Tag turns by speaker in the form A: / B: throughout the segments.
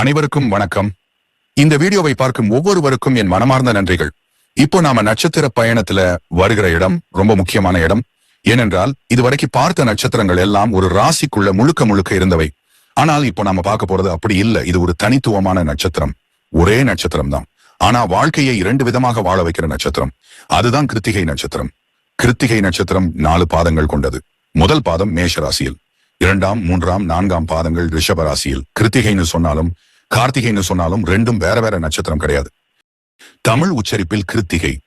A: அனைவருக்கும் வணக்கம். இந்த வீடியோவை பார்க்கும் ஒவ்வொருவருக்கும் என் மனமார்ந்த நன்றிகள். இப்போ நாம நட்சத்திர பயணத்துல வருகிற இடம் ரொம்ப முக்கியமான இடம். ஏனென்றால் இதுவரைக்கும் பார்த்த நட்சத்திரங்கள் எல்லாம் ஒரு ராசிக்குள்ள முழுக்க முழுக்க இருந்தவை. ஆனால் இப்போ நாம பார்க்க போறது அப்படி இல்ல. இது ஒரு தனித்துவமான நட்சத்திரம். ஒரே நட்சத்திரம் தான். ஆனா வாழ்க்கையை இரண்டு விதமாக வாழ வைக்கிற நட்சத்திரம். அதுதான் கிருத்திகை நட்சத்திரம். கிருத்திகை நட்சத்திரம் நாலு பாதங்கள் கொண்டது. முதல் பாதம் மேஷ ராசியில். இரண்டாம் மூன்றாம் நான்காம் பாதங்கள் ரிஷபராசியில். கிருத்திகைன்னு சொன்னாலும் கார்த்திகைன்னு சொன்னாலும் ரெண்டும் வேற வேற நட்சத்திரம் கிடையாது. தமிழ் உச்சரிப்பில் கிருத்திகை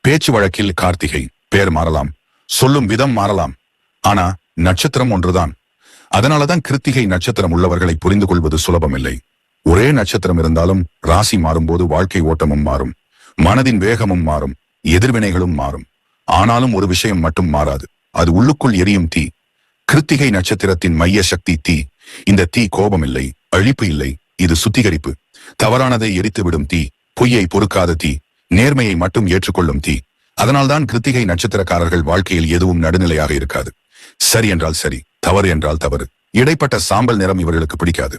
A: பேச்சு வழக்கில் கார்த்திகை பேர் மாறலாம் சொல்லும் விதம் மாறலாம். ஆனா நட்சத்திரம் ஒன்றுதான். அதனாலதான் கிருத்திகை நட்சத்திரம் உள்ளவர்களை புரிந்து கொள்வது சுலபமில்லை. ஒரே நட்சத்திரம் இருந்தாலும் ராசி மாறும்போது வாழ்க்கை ஓட்டமும் மாறும். மனதின் வேகமும் மாறும். எதிர்வினைகளும் மாறும். ஆனாலும் ஒரு விஷயம் மட்டும் மாறாது. அது உள்ளுக்குள் எரியும் தீ. கிருத்திகை நட்சத்திரத்தின் மைய சக்தி தீ. இந்த தீ கோபம் இல்லை அழிப்பு இல்லை இது சுத்திகரிப்பு. தவறானதை எரித்துவிடும் தீ பொய்யை பொறுக்காத தீ நேர்மையை மட்டும் ஏற்றுக்கொள்ளும் தீ. அதனால்தான் கிருத்திகை நட்சத்திரக்காரர்கள் வாழ்க்கையில் எதுவும் நடுநிலையாக இருக்காது. சரி என்றால் சரி தவறு என்றால் தவறு. இடைப்பட்ட சாம்பல் நிறம் இவர்களுக்கு பிடிக்காது.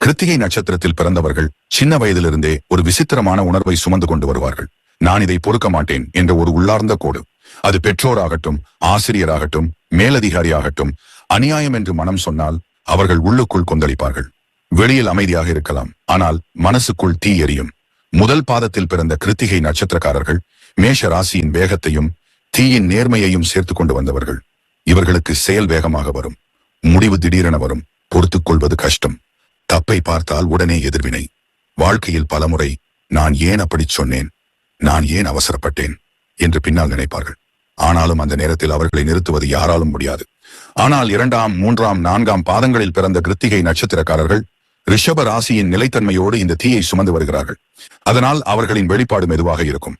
A: கிருத்திகை நட்சத்திரத்தில் பிறந்தவர்கள் சின்ன வயதிலிருந்தே ஒரு விசித்திரமான உணர்வை சுமந்து கொண்டு வருவார்கள். நான் இதை பொறுக்க மாட்டேன் என்ற ஒரு உள்ளார்ந்த கோடு. அது பெற்றோராகட்டும் ஆசிரியராகட்டும் மேலதிகாரியாகட்டும் அநியாயம் என்று மனம் சொன்னால் அவர்கள் உள்ளுக்குள் கொந்தளிப்பார்கள். வெளியில் அமைதியாக இருக்கலாம் ஆனால் மனசுக்குள் தீ எரியும். முதல் பாதத்தில் பிறந்த கிருத்திகை நட்சத்திரக்காரர்கள் மேஷ ராசியின் வேகத்தையும் தீயின் நேர்மையையும் சேர்த்து கொண்டு வந்தவர்கள். இவர்களுக்கு செயல் வேகமாக வரும். முடிவு திடீரென வரும். பொறுத்துக் கொள்வது கஷ்டம். தப்பை பார்த்தால் உடனே எதிர்வினை. வாழ்க்கையில் பலமுறை நான் ஏன் அப்படி சொன்னேன்? நான் ஏன் அவசரப்பட்டேன்? என்று பின்னால் நினைப்பார்கள். ஆனாலும் அந்த நேரத்தில் அவர்களை நிறுத்துவது யாராலும் முடியாது. ஆனால் இரண்டாம் மூன்றாம் நான்காம் பாதங்களில் பிறந்த கிருத்திகை நட்சத்திரக்காரர்கள் ரிஷப ராசியின் நிலைத்தன்மையோடு இந்த தீயை சுமந்து வருகிறார்கள். அதனால் அவர்களின் வெளிப்பாடு மெதுவாக இருக்கும்.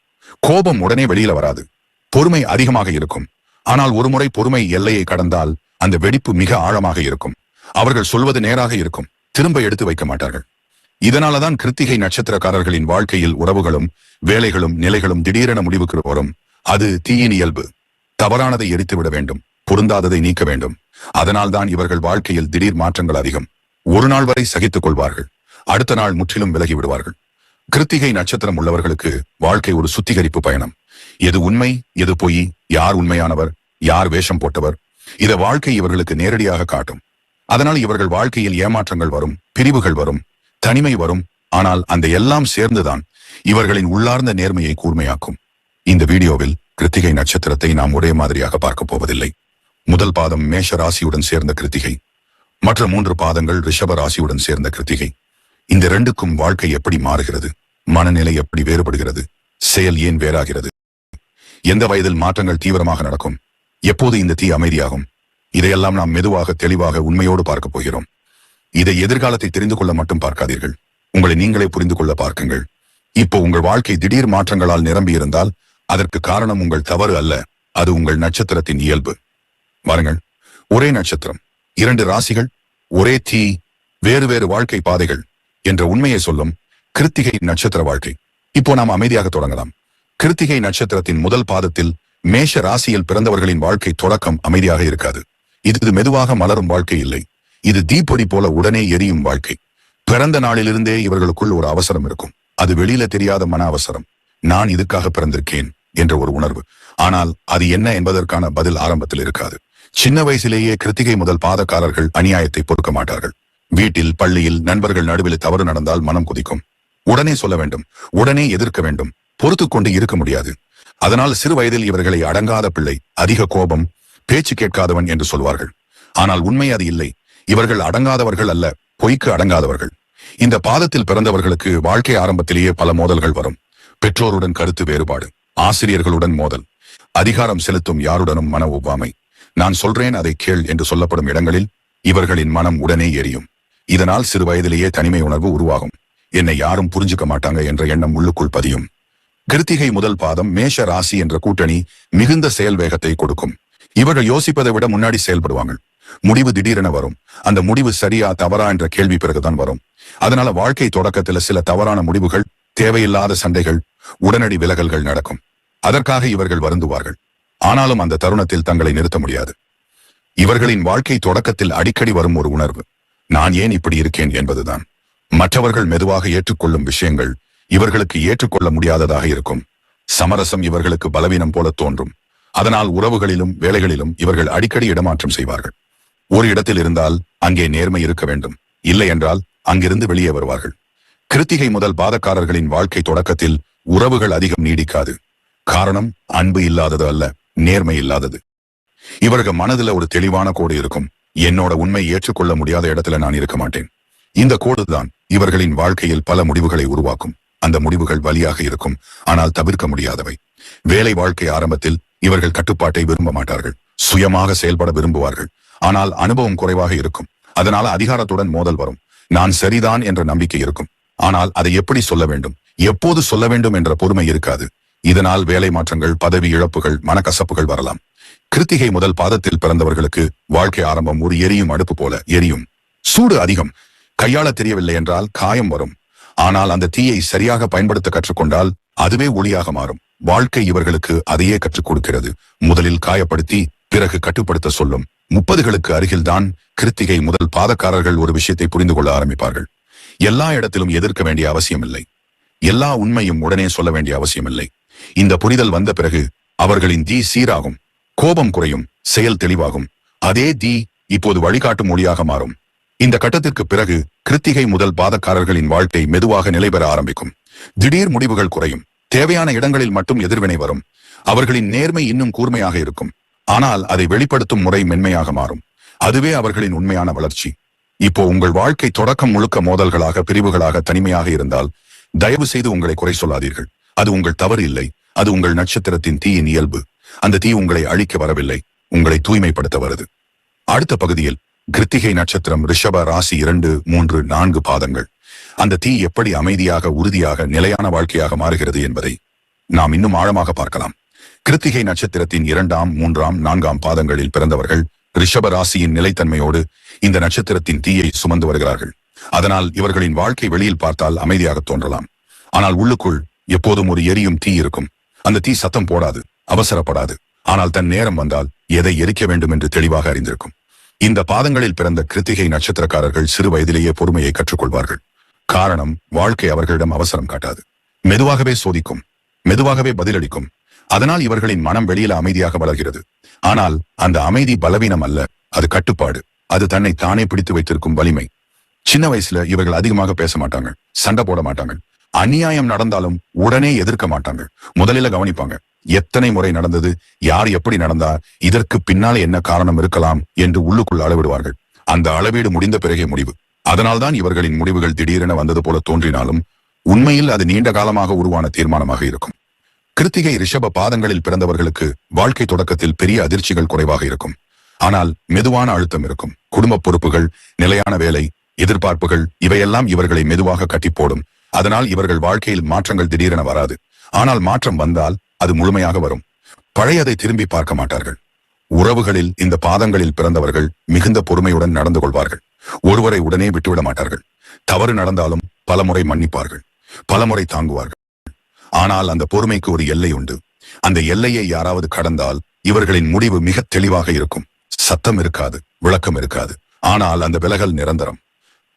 A: கோபம் உடனே வெளியில வராது. பொறுமை அதிகமாக இருக்கும். ஆனால் ஒருமுறை பொறுமை எல்லையை கடந்தால் அந்த வெடிப்பு மிக ஆழமாக இருக்கும். அவர்கள் சொல்வது நேராக இருக்கும். திரும்ப எடுத்து வைக்க மாட்டார்கள். இதனாலதான் கிருத்திகை நட்சத்திரக்காரர்களின் வாழ்க்கையில் உறவுகளும் வேலைகளும் நிலைகளும் திடீரென முடிவுக்கு வரும். அது தீயின் இயல்பு. தவறானதை எரித்துவிட வேண்டும் பொருந்தாததை நீக்க வேண்டும். அதனால்தான் இவர்கள் வாழ்க்கையில் திடீர் மாற்றங்கள் அதிகம். ஒரு நாள் வரை சகித்துக் கொள்வார்கள். அடுத்த நாள் முற்றிலும் விலகி விடுவார்கள். கிருத்திகை நட்சத்திரம் உள்ளவர்களுக்கு வாழ்க்கை ஒரு சுத்திகரிப்பு பயணம். எது உண்மை எது பொய் யார் உண்மையானவர் யார் வேஷம் போட்டவர் இத வாழ்க்கை இவர்களுக்கு நேரடியாக காட்டும். அதனால் இவர்கள் வாழ்க்கையில் ஏமாற்றங்கள் வரும் பிரிவுகள் வரும் தனிமை வரும். ஆனால் அந்த எல்லாம் சேர்ந்துதான் இவர்களின் உள்ளார்ந்த நேர்மையை கூர்மையாக்கும். இந்த வீடியோவில் கிருத்திகை நட்சத்திரத்தை நாம் ஒரே மாதிரியாக பார்க்க போவதில்லை. முதல் பாதம் மேஷ ராசியுடன் சேர்ந்த கிருத்திகை. மற்ற மூன்று பாதங்கள் ரிஷப ராசியுடன் சேர்ந்த கிருத்திகை. இந்த ரெண்டுக்கும் வாழ்க்கை எப்படி மாறுகிறது? மனநிலை எப்படி வேறுபடுகிறது? செயல் ஏன் வேறாகிறது? எந்த வயதில் மாற்றங்கள் தீவிரமாக நடக்கும்? எப்போது இந்த தீ அமைதியாகும்? இதையெல்லாம் நாம் மெதுவாக தெளிவாக உண்மையோடு பார்க்க போகிறோம். இதை எதிர்காலத்தை தெரிந்து கொள்ள மட்டும் பார்க்காதீர்கள். உங்களை நீங்களே புரிந்து கொள்ள பார்க்குங்கள். இப்போ உங்கள் வாழ்க்கை திடீர் மாற்றங்களால் நிரம்பி இருந்தால் அதற்கு காரணம் உங்கள் தவறு அல்ல அது உங்கள் நட்சத்திரத்தின் இயல்பு. வாருங்கள் ஒரே நட்சத்திரம் இரண்டு ராசிகள் ஒரே தீ வேறு வேறு வாழ்க்கை பாதைகள் என்ற உண்மையை சொல்லும் கிருத்திகை நட்சத்திர வாழ்க்கை. இப்போ நாம் அமைதியாக தொடங்கலாம். கிருத்திகை நட்சத்திரத்தின் முதல் பாதத்தில் மேஷ ராசியில் பிறந்தவர்களின் வாழ்க்கை தொடக்கம் அமைதியாக இருக்காது. இது மெதுவாக மலரும் வாழ்க்கை இல்லை. இது தீப்பொடி போல உடனே எரியும் வாழ்க்கை. பிறந்த நாளிலிருந்தே இவர்களுக்குள் ஒரு அவசரம் இருக்கும். அது வெளியில தெரியாத மன அவசரம். நான் இதுக்காக பிறந்திருக்கேன். என்ற ஒரு உணர்வு. ஆனால் அது என்ன என்பதற்கான பதில் ஆரம்பத்தில் இருக்காது. சின்ன வயசிலேயே கிருத்திகை முதல் பாதக்காரர்கள் அநியாயத்தை பொறுக்க மாட்டார்கள். வீட்டில் பள்ளியில் நண்பர்கள் நடுவில் தவறு நடந்தால் மனம் குதிக்கும். உடனே சொல்ல வேண்டும். உடனே எதிர்க்க வேண்டும். பொறுத்து கொண்டு இருக்க முடியாது. அதனால் சிறு வயதில் இவர்களை அடங்காத பிள்ளை அதிக கோபம் பேச்சு கேட்காதவன் என்று சொல்வார்கள். ஆனால் உண்மை அது இல்லை. இவர்கள் அடங்காதவர்கள் அல்ல பொய்க்கு அடங்காதவர்கள். இந்த பாதத்தில் பிறந்தவர்களுக்கு வாழ்க்கை ஆரம்பத்திலேயே பல மோதல்கள் வரும். பெற்றோருடன் கருத்து வேறுபாடு. ஆசிரியர்களுடன் மோதல். அதிகாரம் செலுத்தும் யாருடனும் மன ஒவ்வாமை. நான் சொல்றேன் அதை கேள் என்று சொல்லப்படும் இடங்களில் இவர்களின் மனம் உடனே எரியும். இதனால் சிறு வயதிலேயே தனிமை உணர்வு உருவாகும். என்னை யாரும் புரிஞ்சுக்க மாட்டாங்க என்ற எண்ணம் உள்ளுக்குள் பதியும். கிருத்திகை முதல் பாதம் மேஷ ராசி என்ற கூட்டணி மிகுந்த செயல் வேகத்தை கொடுக்கும். இவர்கள் யோசிப்பதை விட முன்னாடி செயல்படுவாங்க முடிவு திடீரென வரும். அந்த முடிவு சரியா தவறா என்ற கேள்வி பிறகுதான் வரும். அதனால வாழ்க்கை தொடக்கத்துல சில தவறான முடிவுகள் தேவையில்லாத சண்டைகள் உடனடி விலகல்கள் நடக்கும். அதற்காக இவர்கள் வருந்துவார்கள். ஆனாலும் அந்த தருணத்தில் தங்களை நிறுத்த முடியாது. இவர்களின் வாழ்க்கை தொடக்கத்தில் அடிக்கடி வரும் ஒரு உணர்வு. நான் ஏன் இப்படி இருக்கேன் என்பதுதான். மற்றவர்கள் மெதுவாக ஏற்றுக்கொள்ளும் விஷயங்கள் இவர்களுக்கு ஏற்றுக்கொள்ள முடியாததாக இருக்கும். சமரசம் இவர்களுக்கு பலவீனம் போல தோன்றும். அதனால் உறவுகளிலும் வேலைகளிலும் இவர்கள் அடிக்கடி இடமாற்றம் செய்வார்கள். ஒரு இடத்தில் இருந்தால் அங்கே நேர்மை இருக்க வேண்டும். இல்லை என்றால் அங்கிருந்து வெளியே வருவார்கள். கிருத்திகை முதல் பாதக்காரர்களின் வாழ்க்கை தொடக்கத்தில் உறவுகள் அதிகம் நீடிக்காது. காரணம் அன்பு இல்லாதது அல்ல நேர்மை இல்லாதது. இவர்கள் மனதுல ஒரு தெளிவான கோடு இருக்கும். என்னோட உண்மை ஏற்றுக்கொள்ள முடியாத இடத்துல நான் இருக்க மாட்டேன். இந்த கோடுதான் இவர்களின் வாழ்க்கையில் பல முடிவுகளை உருவாக்கும். அந்த முடிவுகள் வலியாக இருக்கும். ஆனால் தவிர்க்க முடியாதவை. வேலை வாழ்க்கை ஆரம்பத்தில் இவர்கள் கட்டுப்பாட்டை விரும்ப மாட்டார்கள். சுயமாக செயல்பட விரும்புவார்கள். ஆனால் அனுபவம் குறைவாக இருக்கும். அதனால அதிகாரத்துடன் மோதல் வரும். நான் சரிதான் என்ற நம்பிக்கை இருக்கும். ஆனால் அதை எப்படி சொல்ல வேண்டும்? எப்போது சொல்ல வேண்டும் என்ற பொறுமை இருக்காது. இதனால் வேலை மாற்றங்கள் பதவி இழப்புகள் மனக்கசப்புகள் வரலாம். கிருத்திகை முதல் பாதத்தில் பிறந்தவர்களுக்கு வாழ்க்கை ஆரம்பம் ஒரு எரியும் அடுப்பு போல எரியும். சூடு அதிகம். கையாள தெரியவில்லை என்றால் காயம் வரும். ஆனால் அந்த தீயை சரியாக பயன்படுத்த கற்றுக்கொண்டால் அதுவே ஒளியாக மாறும். வாழ்க்கை இவர்களுக்கு அதையே கற்றுக் கொடுக்கிறது. முதலில் காயப்படுத்தி பிறகு கட்டுப்படுத்த சொல்லும். முப்பதுகளுக்கு அருகில்தான் கிருத்திகை முதல் பாதக்காரர்கள் ஒரு விஷயத்தை புரிந்து கொள்ள ஆரம்பிப்பார்கள். எல்லா இடத்திலும் எதிர்க்க வேண்டிய அவசியமில்லை. எல்லா உண்மையும் உடனே சொல்ல வேண்டிய அவசியமில்லை. இந்த புரிதல் வந்த பிறகு அவர்களின் தீ சீராகும் கோபம் குறையும் செயல் தெளிவாகும். அதே தீ இப்போது வழிகாட்டும் மொழியாக மாறும். இந்த கட்டத்திற்கு பிறகு கிருத்திகை முதல் பாதக்காரர்களின் வாழ்க்கை மெதுவாக நிலைபெற ஆரம்பிக்கும். திடீர் முடிவுகள் குறையும். தேவையான இடங்களில் மட்டும் எதிர்வினை வரும். அவர்களின் நேர்மை இன்னும் கூர்மையாக இருக்கும். ஆனால் அதை வெளிப்படுத்தும் முறை மென்மையாக மாறும். அதுவே அவர்களின் உண்மையான வளர்ச்சி. இப்போ உங்கள் வாழ்க்கை தொடக்கம் முழுக்க மோதல்களாக பிரிவுகளாக தனிமையாக இருந்தால் தயவு செய்து உங்களை குறை சொல்லாதீர்கள். அது உங்கள் தவறு இல்லை. அது உங்கள் நட்சத்திரத்தின் தீயின் இயல்பு. அந்த தீ உங்களை அழிக்க வரவில்லை. உங்களை தூய்மைப்படுத்த வருது. அடுத்த பகுதியில் கிருத்திகை நட்சத்திரம் ரிஷப ராசி இரண்டு மூன்று நான்கு பாதங்கள். அந்த தீ எப்படி அமைதியாக உறுதியாக நிலையான வாழ்க்கையாக மாறுகிறது என்பதை நாம் இன்னும் ஆழமாக பார்க்கலாம். கிருத்திகை நட்சத்திரத்தின் இரண்டாம் மூன்றாம் நான்காம் பாதங்களில் பிறந்தவர்கள் ரிஷப ராசியின் நிலைத்தன்மையோடு இந்த நட்சத்திரத்தின் தீயை சுமந்து வருகிறார்கள். அதனால் இவர்களின் வாழ்க்கை வெளியில் பார்த்தால் அமைதியாக தோன்றலாம். ஆனால் உள்ளுக்குள் எப்போதும் ஒரு எரியும் தீ இருக்கும். அந்த தீ சத்தம் போடாது அவசரப்படாது. ஆனால் தன் நேரம் வந்தால் எதை எரிக்க வேண்டும் என்று தெளிவாக அறிந்திருக்கும். இந்த பாதங்களில் பிறந்த கிருத்திகை நட்சத்திரக்காரர்கள் சிறு வயதிலேயே பொறுமையை கற்றுக்கொள்வார்கள். காரணம் வாழ்க்கை அவர்களிடம் அவசரம் காட்டாது. மெதுவாகவே சோதிக்கும் மெதுவாகவே பதிலளிக்கும். அதனால் இவர்களின் மனம் வெளியில அமைதியாக வளர்கிறது ஆனால் அந்த அமைதி பலவீனம் அல்ல அது கட்டுப்பாடு. அது தன்னை தானே பிடித்து வைத்திருக்கும் வலிமை. சின்ன வயசுல இவர்கள் அதிகமாக பேச மாட்டாங்க சண்டை போட மாட்டாங்க. அநியாயம் நடந்தாலும் உடனே எதிர்க்க மாட்டாங்க. முதலில கவனிப்பாங்க எத்தனை முறை நடந்தது யார் எப்படி நடந்தா இதற்கு பின்னாலே என்ன காரணம் இருக்கலாம் என்று உள்ளுக்குள் அளவிடுவார்கள். அந்த அளவீடு முடிந்த பிறகே முடிவு. அதனால்தான் இவர்களின் முடிவுகள் திடீரென வந்தது போல தோன்றினாலும் உண்மையில் அது நீண்ட காலமாக உருவான தீர்மானமாக இருக்கும். கிருத்திகை ரிஷப பாதங்களில் பிறந்தவர்களுக்கு வாழ்க்கை தொடக்கத்தில் பெரிய அதிர்ச்சிகள் குறைவாக இருக்கும். ஆனால் மெதுவான அழுத்தம் இருக்கும். குடும்ப பொறுப்புகள் நிலையான வேலை எதிர்பார்ப்புகள் இவையெல்லாம் இவர்களை மெதுவாக கட்டி போடும் அதனால் இவர்கள் வாழ்க்கையில் மாற்றங்கள் திடீரென வராது. ஆனால் மாற்றம் வந்தால் அது முழுமையாக வரும். பழையதை திரும்பி பார்க்க மாட்டார்கள். உறவுகளில் இந்த பாதங்களில் பிறந்தவர்கள் மிகுந்த பொறுமையுடன் நடந்து கொள்வார்கள். ஒருவரை உடனே விட்டுவிட மாட்டார்கள். தவறு நடந்தாலும் பலமுறை மன்னிப்பார்கள். பலமுறை தாங்குவார்கள். ஆனால் அந்த பொறுமைக்கு ஒரு எல்லை உண்டு. அந்த எல்லையை யாராவது கடந்தால் இவர்களின் முடிவு மிக தெளிவாக இருக்கும். சத்தம் இருக்காது விளக்கம் இருக்காது. ஆனால் அந்த விலகல் நிரந்தரம்.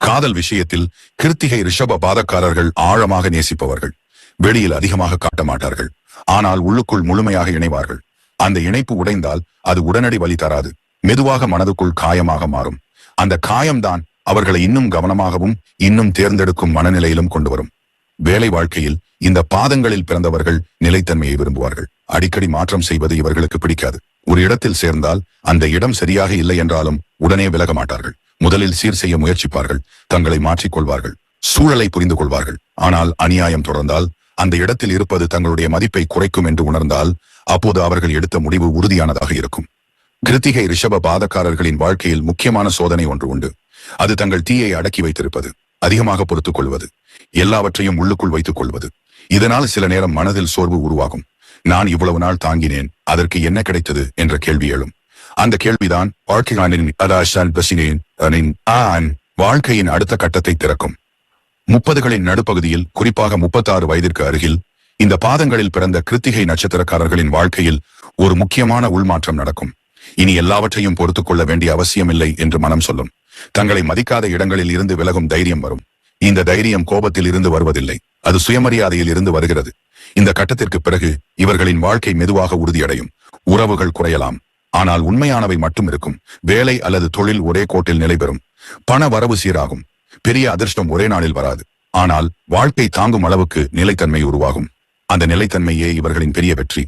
A: காதல் விஷயத்தில் கிருத்திகை ரிஷப பாதக்காரர்கள் ஆழமாக நேசிப்பவர்கள். வெளியில் அதிகமாக காட்ட மாட்டார்கள். ஆனால் உள்ளுக்குள் முழுமையாக இணைவார்கள். அந்த இணைப்பு உடைந்தால் அது உடனடி வழி தராது. மெதுவாக மனதுக்குள் காயமாக மாறும். அந்த காயம்தான் அவர்களை இன்னும் கவனமாகவும் இன்னும் தேர்ந்தெடுக்கும் மனநிலையிலும் கொண்டு வரும். வேலை வாழ்க்கையில் இந்த பாதங்களில் பிறந்தவர்கள் நிலைத்தன்மையை விரும்புவார்கள். அடிக்கடி மாற்றம் செய்வது இவர்களுக்கு பிடிக்காது. ஒரு இடத்தில் சேர்ந்தால் அந்த இடம் சரியாக இல்லை என்றாலும் உடனே விலக மாட்டார்கள். முதலில் சீர் செய்ய முயற்சிப்பார்கள் தங்களை மாற்றிக்கொள்வார்கள் சூழலை புரிந்து கொள்வார்கள். ஆனால் அநியாயம் தொடர்ந்தால் அந்த இடத்தில் இருப்பது தங்களுடைய மதிப்பை குறைக்கும் என்று உணர்ந்தால் அப்போது அவர்கள் எடுத்த முடிவு உறுதியானதாக இருக்கும். கிருத்திகை ரிஷப பாதக்காரர்களின் வாழ்க்கையில் முக்கியமான சோதனை ஒன்று உண்டு. அது தங்கள் தீயை அடக்கி வைத்திருப்பது அதிகமாக பொறுத்துக் கொள்வது எல்லாவற்றையும் உள்ளுக்குள் வைத்துக் கொள்வது. இதனால் சில நேரம் மனதில் சோர்வு உருவாகும். நான் இவ்வளவு நாள் தாங்கினேன் அதற்கு என்ன கிடைத்தது? என்ற கேள்வி எழும். அந்த கேள்விதான் வாழ்க்கையானின் பசினேன் ஆன் வாழ்க்கையின் அடுத்த கட்டத்தை திறக்கும். முப்பதுகளின் நடுப்பகுதியில் குறிப்பாக முப்பத்தாறு வயதிற்கு அருகில் இந்த பாதங்களில் பிறந்த கிருத்திகை நட்சத்திரக்காரர்களின் வாழ்க்கையில் ஒரு முக்கியமான உள்மாற்றம் நடக்கும். இனி எல்லாவற்றையும் பொறுத்துக் கொள்ள வேண்டிய அவசியமில்லை என்று மனம் சொல்லும். தங்களை மதிக்காத இடங்களில் இருந்து விலகும் தைரியம் வரும். இந்த தைரியம் கோபத்தில் இருந்து வருவதில்லை. அது சுயமரியாதையில் இருந்து வருகிறது. இந்த கட்டத்திற்கு பிறகு இவர்களின் வாழ்க்கை மெதுவாக உறுதியடையும். உறவுகள் குறையலாம். ஆனால் உண்மையானவை மட்டும் இருக்கும். வேலை அல்லது தொழில் ஒரே கோட்டில் நிலைபெறும். பண வரவு சீராகும். பெரிய அதிர்ஷ்டம் ஒரே நாளில் வராது. ஆனால் வாழ்க்கை தாங்கும் அளவுக்கு நிலைத்தன்மை உருவாகும். அந்த நிலைத்தன்மையே இவர்களின் பெரிய வெற்றி.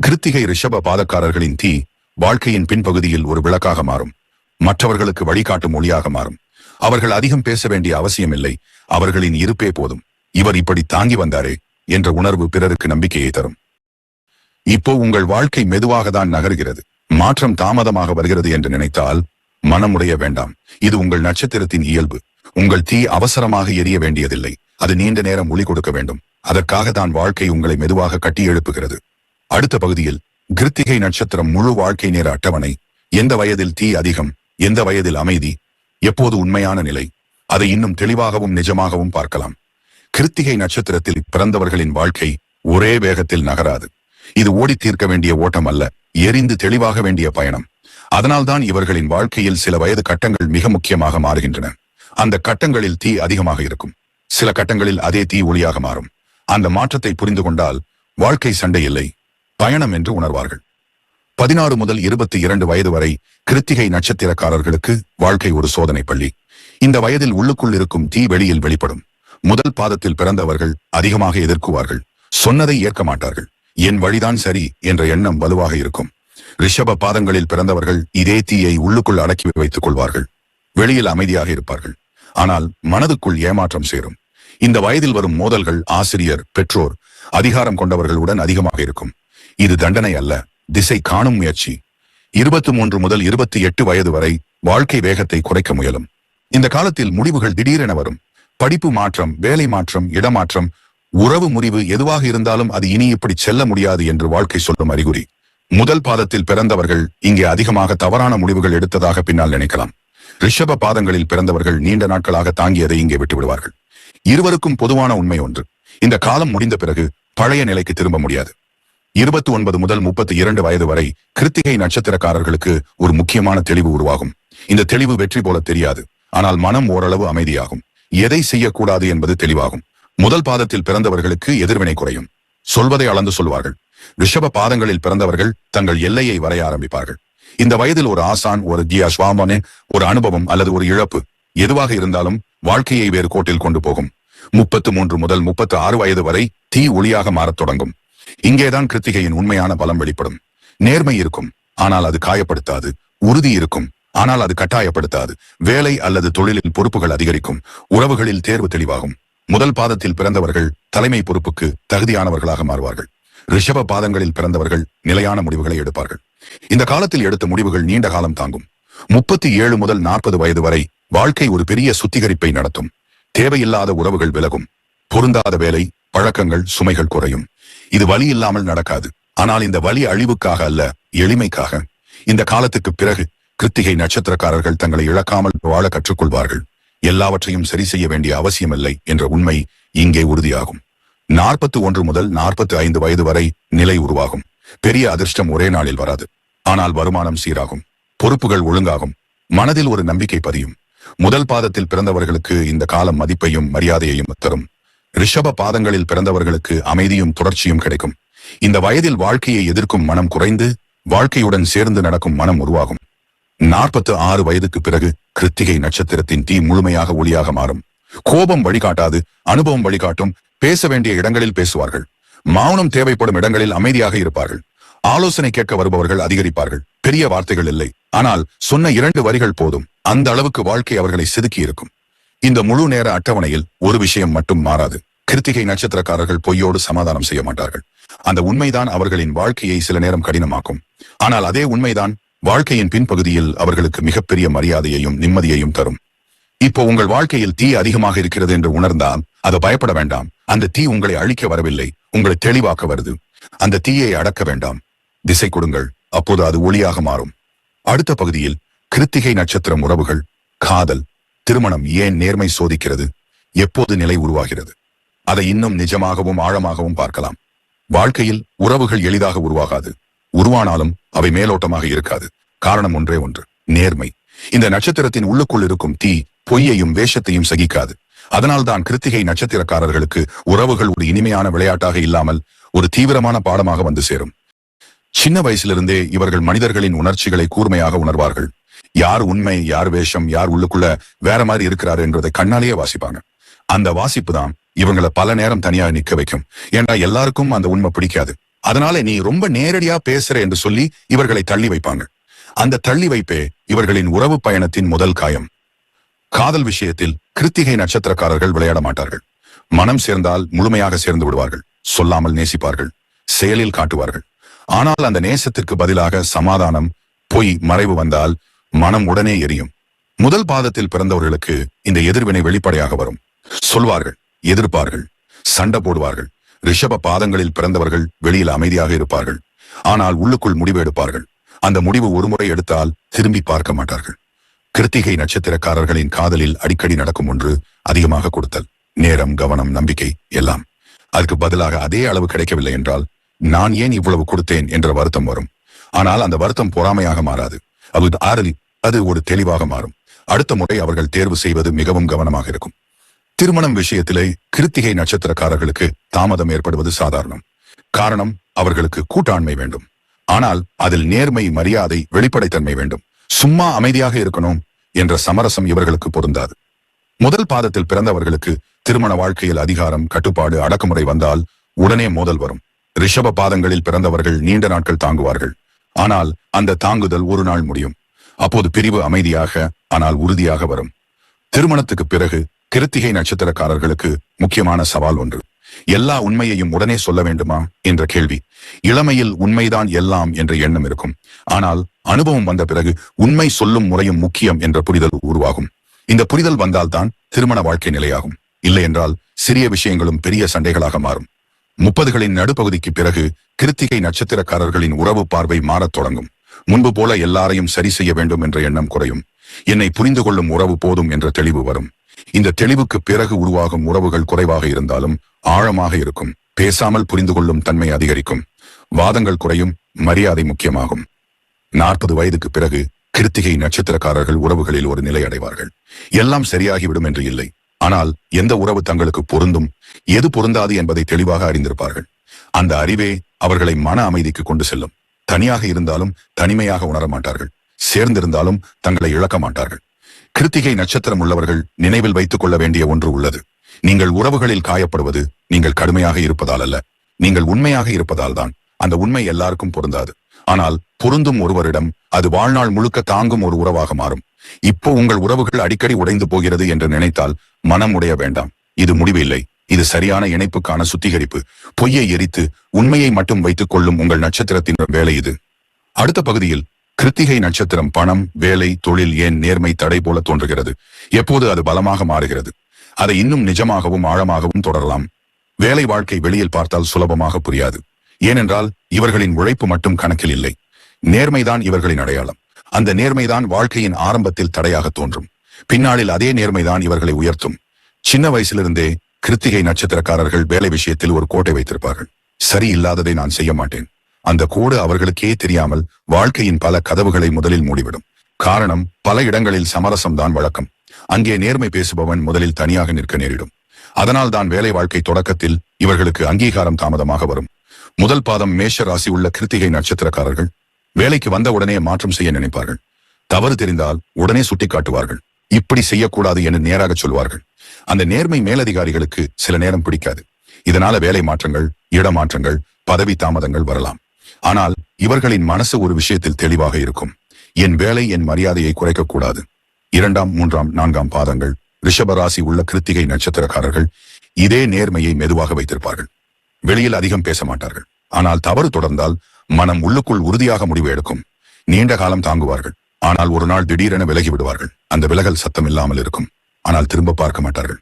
A: கிருத்திகை ரிஷப பாதக்காரர்களின் தீ வாழ்க்கையின் பின்பகுதியில் ஒரு விளக்காக மாறும். மற்றவர்களுக்கு வழிகாட்டும் மொழியாக மாறும். அவர்கள் அதிகம் பேச வேண்டிய அவசியமில்லை. அவர்களின் இருப்பே போதும். இவர் இப்படி தாங்கி வந்தாரே என்ற உணர்வு பிறருக்கு நம்பிக்கையை தரும். இப்போ உங்கள் வாழ்க்கை மெதுவாக தான் நகர்கிறது. மாற்றம் தாமதமாக வருகிறது என்று நினைத்தால் மனமுடைய வேண்டாம். இது உங்கள் நட்சத்திரத்தின் இயல்பு. உங்கள் தீ அவசரமாக எரிய வேண்டியதில்லை. அது நீண்ட நேரம் ஒளி கொடுக்க வேண்டும். அதற்காக தான் வாழ்க்கை உங்களை மெதுவாக கட்டி எழுப்புகிறது. அடுத்த பகுதியில் கிருத்திகை நட்சத்திரம் முழு வாழ்க்கை நேர அட்டவணை. எந்த வயதில் தீ அதிகம் எந்த வயதில் அமைதி எப்போது உண்மையான நிலை அதை இன்னும் தெளிவாகவும் நிஜமாகவும் பார்க்கலாம். கிருத்திகை நட்சத்திரத்தில் பிறந்தவர்களின் வாழ்க்கை ஒரே வேகத்தில் நகராது. இது ஓடி தீர்க்க வேண்டிய ஓட்டம் அல்ல. எரிந்து தெளிவாக வேண்டிய பயணம். அதனால்தான் இவர்களின் வாழ்க்கையில் சில வயது கட்டங்கள் மிக முக்கியமாக மாறுகின்றன. அந்த கட்டங்களில் தீ அதிகமாக இருக்கும். சில கட்டங்களில் அதே தீ ஒளியாக மாறும். அந்த மாற்றத்தை புரிந்து கொண்டால் வாழ்க்கை சண்டை இல்லை. பயணம் என்று உணர்வார்கள். பதினாறு முதல் இருபத்தி இரண்டு வயது வரை கிருத்திகை நட்சத்திரக்காரர்களுக்கு வாழ்க்கை ஒரு சோதனை பள்ளி. இந்த வயதில் உள்ளுக்குள் இருக்கும் தீ வெளியில் வெளிப்படும். முதல் பாதத்தில் பிறந்தவர்கள் அதிகமாக எதிர்க்குவார்கள். சொன்னதை ஏற்க மாட்டார்கள். என் வழிதான் சரி என்ற எண்ணம் வலுவாக இருக்கும். ரிஷப பாதங்களில் பிறந்தவர்கள் இதே தீயை உள்ளுக்குள் அடக்கி வைத்துக் கொள்வார்கள். வெளியில் அமைதியாக இருப்பார்கள். ஆனால் மனதுக்குள் ஏமாற்றம் சேரும். இந்த வயதில் வரும் மோதல்கள் ஆசிரியர் பெற்றோர் அதிகாரம் கொண்டவர்களுடன் அதிகமாக இருக்கும். இது தண்டனை அல்ல திசை காணும் முயற்சி. இருபத்தி மூன்று முதல் இருபத்தி எட்டு வயது வரை வாழ்க்கை வேகத்தை குறைக்க முயலும். இந்த காலத்தில் முடிவுகள் திடீரென வரும். படிப்பு மாற்றம் வேலை மாற்றம் இடமாற்றம் உறவு முறிவு எதுவாக இருந்தாலும் அது இனி இப்படி செல்ல முடியாது என்று வாழ்க்கை சொல்லும் அறிகுறி. முதல் பாதத்தில் பிறந்தவர்கள் இங்கே அதிகமாக தவறான முடிவுகள் எடுத்ததாக பின்னால் நினைக்கலாம். ரிஷப பாதங்களில் பிறந்தவர்கள் நீண்ட நாட்களாக தாங்கியதை இங்கே விட்டு விடுவார்கள். இருவருக்கும் பொதுவான உண்மை ஒன்று. இந்த காலம் முடிந்த பிறகு பழைய நிலைக்கு திரும்ப முடியாது. இருபத்தி ஒன்பது முதல் முப்பத்தி இரண்டு வயது வரை கிருத்திகை நட்சத்திரக்காரர்களுக்கு ஒரு முக்கியமான தெளிவு உருவாகும். இந்த தெளிவு வெற்றி போல தெரியாது. ஆனால் மனம் ஓரளவு அமைதியாகும். எதை செய்யக்கூடாது என்பது தெளிவாகும். முதல் பாதத்தில் பிறந்தவர்களுக்கு எதிர்வினை குறையும். சொல்வதை அளந்து சொல்வார்கள். ரிஷப பாதங்களில் பிறந்தவர்கள் தங்கள் எல்லையை வரைய ஆரம்பிப்பார்கள். இந்த வயதில் ஒரு ஆசான் ஒரு தியா ஸ்வாமனே ஒரு அனுபவம் அல்லது ஒரு இழப்பு எதுவாக இருந்தாலும் வாழ்க்கையை வேறு கோட்டில் கொண்டு போகும். முப்பத்து மூன்று முதல் முப்பத்து ஆறு வயது வரை தீ ஒளியாக மாறத் தொடங்கும். இங்கேதான் கிருத்திகையின் உண்மையான பலம் வெளிப்படும். நேர்மை இருக்கும். ஆனால் அது காயப்படுத்தாது. உறுதி இருக்கும். ஆனால் அது கட்டாயப்படுத்தாது. வேலை அல்லது தொழிலில் பொறுப்புகள் அதிகரிக்கும். உறவுகளில் தேர்வு தெளிவாகும். முதல் பாதத்தில் பிறந்தவர்கள் தலைமை பொறுப்புக்கு தகுதியானவர்களாக மாறுவார்கள். ரிஷப பாதங்களில் பிறந்தவர்கள் நிலையான முடிவுகளை எடுப்பார்கள். இந்த காலத்தில் எடுத்த முடிவுகள் நீண்ட காலம் தாங்கும். முப்பத்தி ஏழு முதல் நாற்பது வயது வரை வாழ்க்கை ஒரு பெரிய சுத்திகரிப்பை நடத்தும். தேவையில்லாத உறவுகள் விலகும். பொருந்தாத வேலை பழக்கங்கள் சுமைகள் குறையும். இது வலி இல்லாமல் நடக்காது. ஆனால் இந்த வலி அழிவுக்காக அல்ல எளிமைக்காக. இந்த காலத்துக்கு பிறகு கிருத்திகை நட்சத்திரக்காரர்கள் தங்களை இழக்காமல் வாழ கற்றுக்கொள்வார்கள். எல்லாவற்றையும் சரி செய்ய வேண்டிய அவசியமில்லை என்ற உண்மை இங்கே உறுதியாகும். நாற்பத்தி ஒன்று முதல் நாற்பத்தி ஐந்து வயது வரை நிலை உருவாகும். பெரிய அதிர்ஷ்டம் ஒரே நாளில் வராது. ஆனால் வருமானம் சீராகும். பொறுப்புகள் ஒழுங்காகும். மனதில் ஒரு நம்பிக்கை பதியும். முதல் பாதத்தில் பிறந்தவர்களுக்கு இந்த காலம் மதிப்பையும் மரியாதையையும் தரும். ரிஷப பாதங்களில் பிறந்தவர்களுக்கு அமைதியும் தொடர்ச்சியும் கிடைக்கும். இந்த வயதில் வாழ்க்கையை எதிர்க்கும் மனம் குறைந்து வாழ்க்கையுடன் சேர்ந்து நடக்கும் மனம் உருவாகும். நாற்பத்து ஆறு வயதுக்கு பிறகு கிருத்திகை நட்சத்திரத்தின் தீ முழுமையாக ஒளியாக மாறும். கோபம் வழிகாட்டாது அனுபவம் வழிகாட்டும் பேச வேண்டிய இடங்களில் பேசுவார்கள். மௌனம் தேவைப்படும் இடங்களில் அமைதியாக இருப்பார்கள். ஆலோசனை கேட்க வருபவர்கள் அதிகரிப்பார்கள். பெரிய வார்த்தைகள் இல்லை. ஆனால் சொன்ன இரண்டு வரிகள் போதும். அந்த அளவுக்கு வாழ்க்கை அவர்களை செதுக்கி இருக்கும். இந்த முழு நேர அட்டவணையில் ஒரு விஷயம் மட்டும் மாறாது. கிருத்திகை நட்சத்திரக்காரர்கள் பொய்யோடு சமாதானம் செய்ய மாட்டார்கள். அந்த உண்மைதான் அவர்களின் வாழ்க்கையை சில நேரம் கடினமாக்கும். ஆனால் அதே உண்மைதான் வாழ்க்கையின் பின்பகுதியில் அவர்களுக்கு மிகப்பெரிய மரியாதையையும் நிம்மதியையும் தரும். இப்போ உங்கள் வாழ்க்கையில் தீ அதிகமாக இருக்கிறது என்று உணர்ந்தால் அதை பயப்பட வேண்டாம். அந்த தீ உங்களை அழிக்க வரவில்லை உங்களை தெளிவாக்க வருது. அந்த தீயை அடக்க வேண்டாம். திசை கொடுங்கள் அப்போது அது ஒளியாக மாறும். அடுத்த பகுதியில் கிருத்திகை நட்சத்திரம் உறவுகள் காதல் திருமணம் ஏன் நேர்மை சோதிக்கிறது? எப்போது நிலை உருவாகிறது? அதை இன்னும் நிஜமாகவும் ஆழமாகவும் பார்க்கலாம். வாழ்க்கையில் உறவுகள் எளிதாக உருவாகாது. உருவானாலும் அவை மேலோட்டமாக இருக்காது. காரணம் ஒன்றே ஒன்று நேர்மை. இந்த நட்சத்திரத்தின் உள்ளுக்குள் இருக்கும் தீ பொய்யையும் வேஷத்தையும் சகிக்காது. அதனால்தான் கிருத்திகை நட்சத்திரக்காரர்களுக்கு உறவுகள் ஒரு இனிமையான விளையாட்டாக இல்லாமல் ஒரு தீவிரமான பாடமாக வந்து சேரும். சின்ன வயசிலிருந்தே இவர்கள் மனிதர்களின் உணர்ச்சிகளை கூர்மையாக உணர்வார்கள். யார் உண்மை யார் வேஷம் யார் உள்ளுக்குள்ள வேற மாதிரி இருக்கிறாரு என்றதை கண்ணாலேயே வாசிப்பாங்க. அந்த வாசிப்பு தான் இவங்களை பல நேரம் தனியாக நிக்க வைக்கும். ஏன்னா எல்லாருக்கும் அந்த உண்மை பிடிக்காது. அதனால நீ ரொம்ப நேரடியா பேசுற என்று சொல்லி இவர்களை தள்ளி வைப்பாங்க. அந்த தள்ளி வைப்பே இவர்களின் உறவு பயணத்தின் முதல் காயம். காதல் விஷயத்தில் கிருத்திகை நட்சத்திரக்காரர்கள் விளையாட மாட்டார்கள். மனம் சேர்ந்தால் முழுமையாக சேர்ந்து விடுவார்கள். சொல்லாமல் நேசிப்பார்கள். செயலில் காட்டுவார்கள். ஆனால் அந்த நேசத்திற்கு பதிலாக சமாதானம் பொய் மறைவு வந்தால் மனம் உடனே எரியும். முதல் பாதத்தில் பிறந்தவர்களுக்கு இந்த எதிர்வினை வெளிப்படையாக வரும். சொல்வார்கள் எதிர்ப்பார்கள் சண்டை போடுவார்கள். ரிஷப பாதங்களில் பிறந்தவர்கள் வெளியில் அமைதியாக இருப்பார்கள். ஆனால் உள்ளுக்குள் முடிவு எடுப்பார்கள். அந்த முடிவு ஒருமுறை எடுத்தால் திரும்பி பார்க்க மாட்டார்கள். கிருத்திகை நட்சத்திரக்காரர்களின் காதலில் அடிக்கடி நடக்கும் ஒன்று அதிகமாக கொடுத்தல். நேரம் கவனம் நம்பிக்கை எல்லாம். அதுக்கு பதிலாக அதே அளவு கிடைக்கவில்லை என்றால் நான் ஏன் இவ்வளவு கொடுத்தேன் என்ற வருத்தம் வரும். ஆனால் அந்த வருத்தம் பொறாமையாக மாறாது. அது ஆறலி அது ஒரு தெளிவாக மாறும். அடுத்த முறை அவர்கள் தேர்வு செய்வது மிகவும் கவனமாக இருக்கும். திருமணம் விஷயத்திலே கிருத்திகை நட்சத்திரக்காரர்களுக்கு தாமதம் ஏற்படுவது சாதாரணம். காரணம் அவர்களுக்கு கூட்டாண்மை வேண்டும். ஆனால் அதில் நேர்மை மரியாதை வெளிப்படைத்தன்மை வேண்டும். சும்மா அமைதியாக இருக்கணும் என்ற சமரசம் இவர்களுக்கு பொருந்தாது. முதல் பாதத்தில் பிறந்தவர்களுக்கு திருமண வாழ்க்கையில் அதிகாரம் கட்டுப்பாடு அடக்குமுறை வந்தால் உடனே மோதல் வரும். ரிஷப பாதங்களில் பிறந்தவர்கள் நீண்ட நாட்கள் தாங்குவார்கள். ஆனால் அந்த தாங்குதல் ஒரு நாள் முடியும். அப்போது பிரிவு அமைதியாக ஆனால் உறுதியாக வரும். திருமணத்துக்கு பிறகு கிருத்திகை நட்சத்திரக்காரர்களுக்கு முக்கியமான சவால் ஒன்று. எல்லா உண்மையையும் உடனே சொல்ல வேண்டுமா? என்ற கேள்வி. இளமையில் உண்மைதான் எல்லாம் என்ற எண்ணம் இருக்கும். ஆனால் அனுபவம் வந்த பிறகு உண்மை சொல்லும் முறையும் முக்கியம் என்ற புரிதல் உருவாகும். இந்த புரிதல் வந்தால்தான் திருமண வாழ்க்கை நிலையாகும். இல்லை என்றால் சிறிய விஷயங்களும் பெரிய சண்டைகளாக மாறும். முப்பதுகளின் நடுப்பகுதிக்கு பிறகு கிருத்திகை நட்சத்திரக்காரர்களின் உறவு பார்வை மாறத் தொடங்கும். முன்பு போல எல்லாரையும் சரி செய்ய வேண்டும் என்ற எண்ணம் குறையும். என்னை புரிந்து கொள்ளும் உறவு போதும் என்ற தெளிவு வரும். இந்த தெளிவுக்கு பிறகு உருவாகும் உறவுகள் குறைவாக இருந்தாலும் ஆழமாக இருக்கும். பேசாமல் புரிந்து கொள்ளும் தன்மை அதிகரிக்கும். வாதங்கள் குறையும் மரியாதை முக்கியமாகும். நாற்பது வயதுக்கு பிறகு கிருத்திகை நட்சத்திரக்காரர்கள் உறவுகளில் ஒரு நிலை அடைவார்கள். எல்லாம் சரியாகிவிடும் என்று இல்லை. ஆனால் எந்த உறவு தங்களுக்கு பொருந்தும் எது பொருந்தாது என்பதை தெளிவாக அறிந்திருப்பார்கள். அந்த அறிவே அவர்களை மன அமைதிக்கு கொண்டு செல்லும். தனியாக இருந்தாலும் தனிமையாக உணர மாட்டார்கள் சேர்ந்திருந்தாலும் தங்களை இழக்க மாட்டார்கள். கிருத்திகை நட்சத்திரம் உள்ளவர்கள் நினைவில் வைத்துக் கொள்ள வேண்டிய ஒன்று உள்ளது. நீங்கள் உறவுகளில் காயப்படுவது நீங்கள் கடுமையாக இருப்பதால் அல்ல. நீங்கள் உண்மையாக இருப்பதால் தான். அந்த உண்மை எல்லாருக்கும் பொருந்தாது. ஆனால் பொருந்தும் ஒருவரிடம் அது வாழ்நாள் முழுக்க தாங்கும் ஒரு உறவாக மாறும். இப்போ உங்கள் உறவுகள் அடிக்கடி உடைந்து போகிறது என்று நினைத்தால் மனம் உடைய வேண்டாம். இது முடிவில்லை. இது சரியான இணைப்புக்கான சுத்திகரிப்பு. பொய்யை எரித்து உண்மையை மட்டும் வைத்துக் கொள்ளும் உங்கள் நட்சத்திரத்தின் வேலை இது. அடுத்த பகுதியில் கிருத்திகை நட்சத்திரம் பணம் வேலை தொழில் ஏன் நேர்மை தடை போல தோன்றுகிறது? எப்போது அது பலமாக மாறுகிறது? அதை இன்னும் நிஜமாகவும் ஆழமாகவும் தொடரலாம். வேலை வாழ்க்கை வெளியில் பார்த்தால் சுலபமாக புரியாது. ஏனென்றால் இவர்களின் உழைப்பு மட்டும் கணக்கில் இல்லை. நேர்மைதான் இவர்களின் அடையாளம். அந்த நேர்மைதான் வாழ்க்கையின் ஆரம்பத்தில் தடையாக தோன்றும். பின்னாளில் அதே நேர்மைதான் இவர்களை உயர்த்தும். சின்ன வயசிலிருந்தே கிருத்திகை நட்சத்திரக்காரர்கள் வேலை விஷயத்தில் ஒரு கோட்டை வைத்திருப்பார்கள். சரி இல்லாததை நான் செய்ய மாட்டேன். அந்த கோடு அவர்களுக்கே தெரியாமல் வாழ்க்கையின் பல கதவுகளை முதலில் மூடிவிடும். காரணம் பல இடங்களில் சமரசம் தான் வழக்கம். அங்கே நேர்மை பேசுபவன் முதலில் தனியாக நிற்க நேரிடும். அதனால் தான் வேலை வாழ்க்கை தொடக்கத்தில் இவர்களுக்கு அங்கீகாரம் தாமதமாக வரும். முதல் பாதம் மேஷ ராசி உள்ள கிருத்திகை நட்சத்திரக்காரர்கள் வேலைக்கு வந்த உடனே மாற்றம் செய்ய நினைப்பார்கள். தவறு தெரிந்தால் உடனே சுட்டிக்காட்டுவார்கள். இப்படி செய்யக்கூடாது என்று நேராக சொல்வார்கள். அந்த நேர்மை மேலதிகாரிகளுக்கு சில நேரம் பிடிக்காது. இதனால வேலை மாற்றங்கள் இடமாற்றங்கள் பதவி தாமதங்கள் வரலாம். ஆனால் இவர்களின் மனசு ஒரு விஷயத்தில் தெளிவாக இருக்கும். என் வேலை என் மரியாதையை குறைக்கக்கூடாது. இரண்டாம் மூன்றாம் நான்காம் பாதங்கள் ரிஷபராசி உள்ள கிருத்திகை நட்சத்திரக்காரர்கள் இதே நேர்மையை மெதுவாக வைத்திருப்பார்கள். வெளியில் அதிகம் பேச மாட்டார்கள். ஆனால் தவறு தொடர்ந்தால் மனம் உள்ளுக்குள் உறுதியாக முடிவு எடுக்கும். நீண்ட காலம் தாங்குவார்கள். ஆனால் ஒரு நாள் திடீரென விலகி விடுவார்கள். அந்த விலகல் சத்தம் இல்லாமல் இருக்கும். ஆனால் திரும்ப பார்க்க மாட்டார்கள்.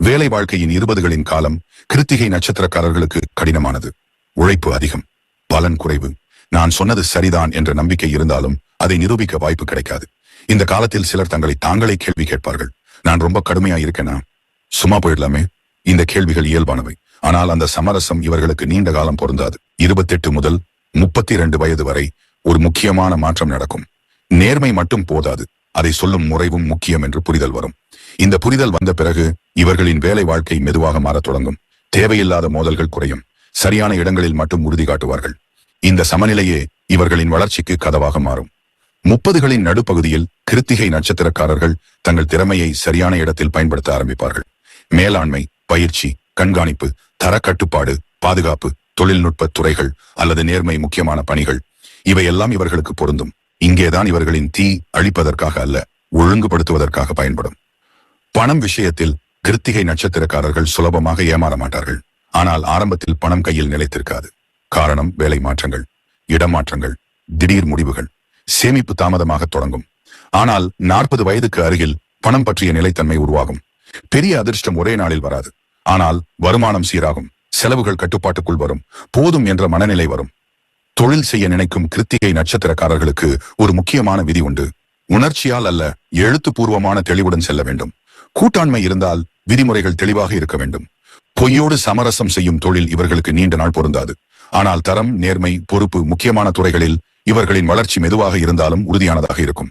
A: வேலை வாழ்க்கையின் இருபதுகளின் காலம் கிருத்திகை நட்சத்திரக்காரர்களுக்கு கடினமானது. உழைப்பு அதிகம். பலன் குறைவு. நான் சொன்னது சரிதான் என்ற நம்பிக்கை இருந்தாலும் அதை நிரூபிக்க வாய்ப்பு கிடைக்காது. இந்த காலத்தில் சிலர் தங்களை தாங்களே கேள்வி கேட்பார்கள். நான் ரொம்ப கடுமையா இருக்கேனா? சும்மா போயிடலாமே? இந்த கேள்விகள் இயல்பானவை. ஆனால் அந்த சமரசம் இவர்களுக்கு நீண்ட காலம் பொருந்தாது. இருபத்தெட்டு முதல் முப்பத்தி இரண்டு வயது வரை ஒரு முக்கியமான மாற்றம் நடக்கும். நேர்மை மட்டும் போதாது. அதை சொல்லும் முறைவும் முக்கியம் என்று புரிதல் வரும். இந்த புரிதல் வந்த பிறகு இவர்களின் வேலை வாழ்க்கை மெதுவாக மாறத் தொடங்கும். தேவையில்லாத மோதல்கள் குறையும். சரியான இடங்களில் மட்டும் உறுதி காட்டுவார்கள். இந்த சமநிலையே இவர்களின் வளர்ச்சிக்கு கதவாக மாறும். முப்பதுகளின் நடுப்பகுதியில் கிருத்திகை நட்சத்திரக்காரர்கள் தங்கள் திறமையை சரியான இடத்தில் பயன்படுத்த ஆரம்பிப்பார்கள். மேலாண்மை பயிற்சி கண்காணிப்பு தரக்கட்டுப்பாடு பாதுகாப்பு தொழில்நுட்ப துறைகள் அல்லது நேர்மை முக்கியமான பணிகள் இவையெல்லாம் இவர்களுக்கு பொருந்தும். இங்கேதான் இவர்களின் தீ அழிப்பதற்காக அல்ல ஒழுங்குபடுத்துவதற்காக பயன்படும். பணம் விஷயத்தில் கிருத்திகை நட்சத்திரக்காரர்கள் சுலபமாக ஏமாற மாட்டார்கள். ஆனால் ஆரம்பத்தில் பணம் கையில் நிலைத்திருக்காது. காரணம் வேலை மாற்றங்கள் இடமாற்றங்கள் திடீர் முடிவுகள் சேமிப்பு தாமதமாக தொடங்கும். ஆனால் நாற்பது வயதுக்கு அருகில் பணம் பற்றிய நிலைத்தன்மை உருவாகும். பெரிய அதிர்ஷ்டம் ஒரே நாளில் வராது. ஆனால் வருமானம் சீராகும் செலவுகள் கட்டுப்பாட்டுக்குள் வரும் போதும் என்ற மனநிலை வரும். தொழில் செய்ய நினைக்கும் கிருத்திகை நட்சத்திரக்காரர்களுக்கு ஒரு முக்கியமான விதி உண்டு. உணர்ச்சியால் அல்ல எழுத்துப்பூர்வமான தெளிவுடன் செல்ல வேண்டும். கூட்டாண்மை இருந்தால் விதிமுறைகள் தெளிவாக இருக்க வேண்டும். பொய்யோடு சமரசம் செய்யும் தொழில் இவர்களுக்கு நீண்ட நாள் பொருந்தாது. ஆனால் தரம் நேர்மை பொறுப்பு முக்கியமான துறைகளில் இவர்களின் வளர்ச்சி மெதுவாக இருந்தாலும் உறுதியானதாக இருக்கும்.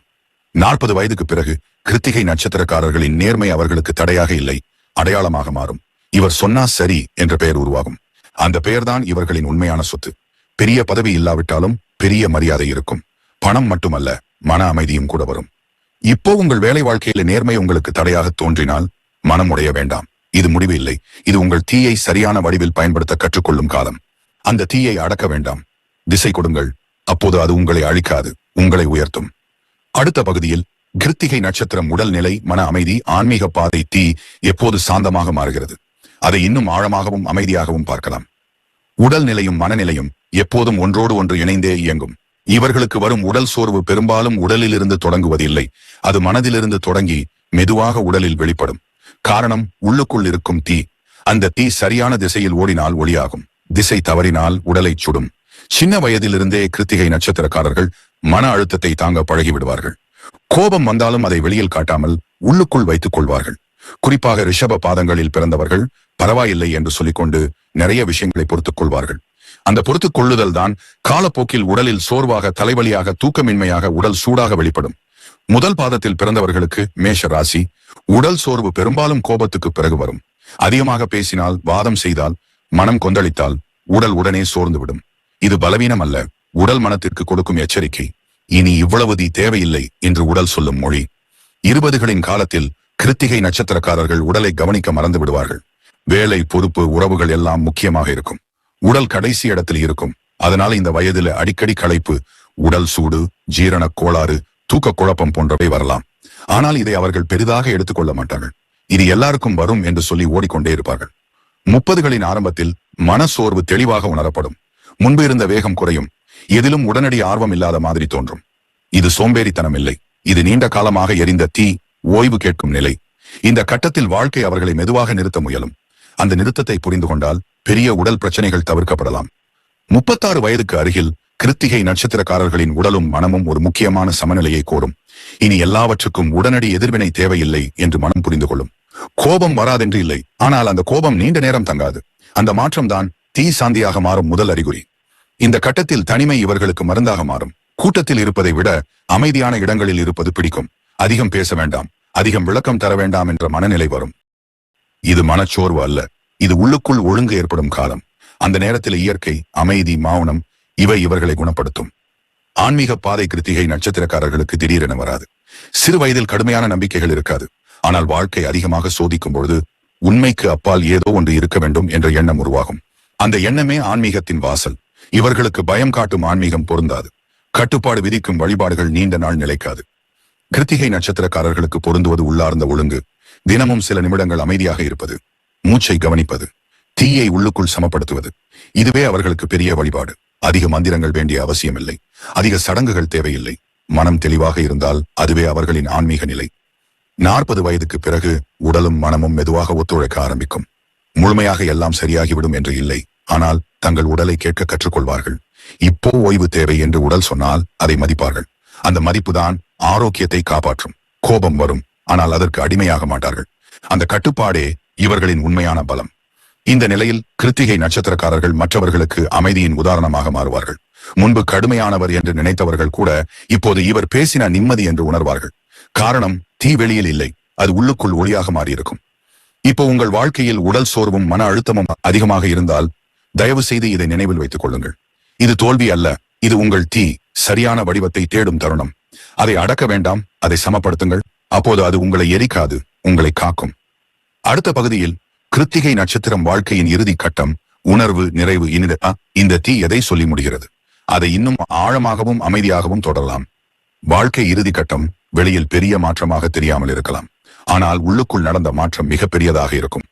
A: நாற்பது வயதுக்கு பிறகு கிருத்திகை நட்சத்திரக்காரர்களின் நேர்மை அவர்களுக்கு தடையாக இல்லை அடையாளமாக மாறும். இவர் சொன்னா சரி என்ற பெயர் உருவாகும். அந்த பெயர்தான் இவர்களின் உண்மையான சொத்து. பெரிய பதவி இல்லாவிட்டாலும் பெரிய மரியாதை இருக்கும். பணம் மட்டுமல்ல மன அமைதியும் கூட வரும். இப்போ உங்கள் வேலை வாழ்க்கையில நேர்மை உங்களுக்கு தடையாக தோன்றினால் மனம் உடைய வேண்டாம். இது முடிவு இல்லை இது உங்கள் தீயை சரியான வடிவில் பயன்படுத்த கற்றுக்கொள்ளும் காலம். அந்த தீயை அடக்க வேண்டாம். திசை கொடுங்கள். அப்போது அது உங்களை அழிக்காது. உங்களை உயர்த்தும். அடுத்த பகுதியில் கிருத்திகை நட்சத்திரம் உடல்நிலை மன அமைதி ஆன்மீக பாதை தீ எப்போது சாந்தமாக மாறுகிறது? அதை இன்னும் ஆழமாகவும் அமைதியாகவும் பார்க்கலாம். உடல்நிலையும் மனநிலையும் எப்போதும் ஒன்றோடு ஒன்று இணைந்தே இயங்கும். இவர்களுக்கு வரும் உடல் சோர்வு பெரும்பாலும் உடலிலிருந்து தொடங்குவதில்லை. அது மனதிலிருந்து தொடங்கி மெதுவாக உடலில் வெளிப்படும். காரணம் உள்ளுக்குள் இருக்கும் தீ. அந்த தீ சரியான திசையில் ஓடினால் ஒளியாகும். திசை தவறினால் உடலை சுடும். சின்ன வயதிலிருந்தே கிருத்திகை நட்சத்திரக்காரர்கள் மன அழுத்தத்தை தாங்க பழகிவிடுவார்கள். கோபம் வந்தாலும் அதை வெளியில் காட்டாமல் உள்ளுக்குள் வைத்துக் கொள்வார்கள். குறிப்பாக ரிஷப பாதங்களில் பிறந்தவர்கள் பரவாயில்லை என்று சொல்லிக்கொண்டு நிறைய விஷயங்களை பொறுத்துக் கொள்வார்கள். அந்த பொறுத்துக் கொள்ளுதல் தான் காலப்போக்கில் உடலில் சோர்வாக தலைவலியாக தூக்கமின்மையாக உடல் சூடாக வெளிப்படும். முதல் பாதத்தில் பிறந்தவர்களுக்கு மேஷ ராசி உடல் சோர்வு பெரும்பாலும் கோபத்துக்கு பிறகு வரும். அதிகமாக பேசினால் வாதம் செய்தால் மனம் கொந்தளித்தால் உடல் உடனே சோர்ந்துவிடும். இது பலவீனம் அல்ல. உடல் மனத்திற்கு கொடுக்கும் எச்சரிக்கை. இனி இவ்வளவு தீ தேவையில்லை என்று உடல் சொல்லும் மொழி. இருபதுகளின் காலத்தில் கிருத்திகை நட்சத்திரக்காரர்கள் உடலை கவனிக்க மறந்து விடுவார்கள். வேலை பொறுப்பு உறவுகள் எல்லாம் முக்கியமாக இருக்கும். உடல் கடைசி இடத்தில் இருக்கும். அதனால இந்த வயதில அடிக்கடி களைப்பு உடல் சூடு ஜீரண கோளாறு தூக்க குழப்பம் போன்றவை வரலாம். ஆனால் இதை அவர்கள் பெரிதாக எடுத்துக்கொள்ள மாட்டார்கள். இது எல்லாருக்கும் வரும் என்று சொல்லி ஓடிக்கொண்டே இருப்பார்கள். முப்பதுகளின் ஆரம்பத்தில் மனசோர்வு தெளிவாக உணரப்படும். முன்பு இருந்த வேகம் குறையும். எதிலும் உடனடி ஆர்வம் இல்லாத மாதிரி தோன்றும். இது சோம்பேறித்தனம் இல்லை. இது நீண்ட காலமாக எரிந்த தீ ஓய்வு கேட்கும் நிலை. இந்த கட்டத்தில் வாழ்க்கை அவர்களை மெதுவாக நிறுத்த முயலும். அந்த நிறுத்தத்தை புரிந்து கொண்டால் பெரிய உடல் பிரச்சனைகள் தவிர்க்கப்படலாம். முப்பத்தாறு வயதுக்கு அருகில் கிருத்திகை நட்சத்திரக்காரர்களின் உடலும் மனமும் ஒரு முக்கியமான சமநிலையை கோரும். இனி எல்லாவற்றுக்கும் உடனடி எதிர்வினை தேவையில்லை என்று மனம் புரிந்து கொள்ளும். கோபம் வராதென்று இல்லை. ஆனால் அந்த கோபம் நீண்ட நேரம் தங்காது. அந்த மாற்றம்தான் தீ சாந்தியாக மாறும் முதல் அறிகுறி. இந்த கட்டத்தில் தனிமை இவர்களுக்கு மருந்தாக மாறும். கூட்டத்தில் இருப்பதை விட அமைதியான இடங்களில் இருப்பது பிடிக்கும். அதிகம் பேச வேண்டாம். அதிகம் விளக்கம் தர வேண்டாம் என்ற மனநிலை வரும். இது மனச்சோர்வு அல்ல. இது உள்ளுக்குள் ஒழுங்கு ஏற்படும் காலம். அந்த நேரத்தில் இயற்கை அமைதி மௌனம் இவை இவர்களை குணப்படுத்தும். ஆன்மீக பாதை கிருத்திகை நட்சத்திரக்காரர்களுக்கு திடீரென வராது. சிறு வயதில் கடுமையான நம்பிக்கைகள் இருக்காது. ஆனால் வாழ்க்கை அதிகமாக சோதிக்கும் பொழுது உண்மைக்கு அப்பால் ஏதோ ஒன்று இருக்க வேண்டும் என்ற எண்ணம் உருவாகும். அந்த எண்ணமே ஆன்மீகத்தின் வாசல். இவர்களுக்கு பயம் காட்டும் ஆன்மீகம் பொருந்தாது. கட்டுப்பாடு விதிக்கும் வழிபாடுகள் நீண்ட நாள் நிலைக்காது. கிருத்திகை நட்சத்திரக்காரர்களுக்கு பொருந்துவது உள்ளார்ந்த ஒழுங்கு. தினமும் சில நிமிடங்கள் அமைதியாக இருப்பது. மூச்சை கவனிப்பது. தீயை உள்ளுக்குள் சமப்படுத்துவது. இதுவே அவர்களுக்கு பெரிய வழிபாடு. அதிக மந்திரங்கள் வேண்டிய அவசியமில்லை. அதிக சடங்குகள் தேவையில்லை. மனம் தெளிவாக இருந்தால் அதுவே அவர்களின் ஆன்மீக நிலை. நாற்பது வயதுக்கு பிறகு உடலும் மனமும் மெதுவாக ஒத்துழைக்க ஆரம்பிக்கும். முழுமையாக எல்லாம் சரியாகிவிடும் என்று இல்லை. ஆனால் தங்கள் உடலை கேட்க கற்றுக்கொள்வார்கள். இப்போ ஓய்வு தேவை என்று உடல் சொன்னால் அதை மதிப்பார்கள். அந்த மதிப்புதான் ஆரோக்கியத்தை காப்பாற்றும். கோபம் வரும். ஆனால் அதற்கு அடிமையாக மாட்டார்கள். அந்த கட்டுப்பாடே இவர்களின் உண்மையான பலம். இந்த நிலையில் கிருத்திகை நட்சத்திரக்காரர்கள் மற்றவர்களுக்கு அமைதியின் உதாரணமாக மாறுவார்கள். முன்பு கடுமையானவர் என்று நினைத்தவர்கள் கூட இப்போது இவர் பேசின நிம்மதி என்று உணர்வார்கள். காரணம் தீ வெளியில் இல்லை. அது உள்ளுக்குள் ஒளியாக மாறியிருக்கும். இப்போ உங்கள் வாழ்க்கையில் உடல் சோர்வும் மன அழுத்தமும் அதிகமாக இருந்தால் தயவு செய்து இதை நினைவில் வைத்துக் கொள்ளுங்கள். இது தோல்வி அல்ல. இது உங்கள் தீ. சரியான வடிவத்தை தேடும் தருணம். அதை அடக்க வேண்டாம். அதை சமப்படுத்துங்கள். அப்போது அது உங்களை எரிக்காது. உங்களை காக்கும். அடுத்த பகுதியில் கிருத்திகை நட்சத்திரம் வாழ்க்கையின் இறுதி கட்டம் உணர்வு நிறைவு இனிதா இந்த தீ எதை சொல்லி முடிகிறது? அதை இன்னும் ஆழமாகவும் அமைதியாகவும் தொடரலாம். வாழ்க்கை இறுதி கட்டம் வெளியில் பெரிய மாற்றமாக தெரியாமல் இருக்கலாம். ஆனால் உள்ளுக்குள் நடந்த மாற்றம் மிகப்பெரியதாக இருக்கும்.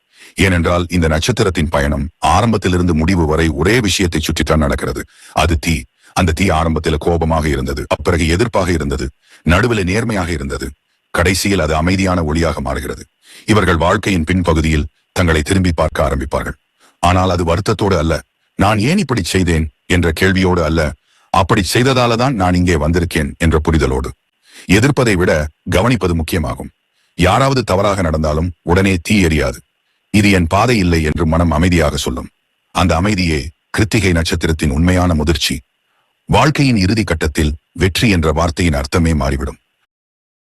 A: ஏனென்றால் இந்த நட்சத்திரத்தின் பயணம் ஆரம்பத்திலிருந்து முடிவு வரை ஒரே விஷயத்தை சுற்றித்தான் நடக்கிறது. அது தீ. அந்த தீ ஆரம்பத்தில் கோபமாக இருந்தது அப்பிறகு எதிர்ப்பாக இருந்தது நடுவில் நேர்மையாக இருந்தது. கடைசியில் அது அமைதியான ஒளியாக மாறுகிறது. இவர்கள் வாழ்க்கையின் பின்பகுதியில் தங்களை திரும்பி பார்க்க ஆரம்பிப்பார்கள். ஆனால் அது வருத்தத்தோடு அல்ல. நான் ஏன் இப்படி செய்தேன்? என்ற கேள்வியோடு அல்ல. அப்படி செய்ததால தான் நான் இங்கே வந்திருக்கேன் என்ற புரிதலோடு. எதிர்ப்பதை விட கவனிப்பது முக்கியமாகும். யாராவது தவறாக நடந்தாலும் உடனே தீ எரியாது இது என் பாதை இல்லை என்று மனம் அமைதியாக சொல்லும். அந்த அமைதியே கிருத்திகை நட்சத்திரத்தின் உண்மையான முதிர்ச்சி. வாழ்க்கையின் இறுதி கட்டத்தில் வெற்றி என்ற வார்த்தையின் அர்த்தமே மாறிவிடும்.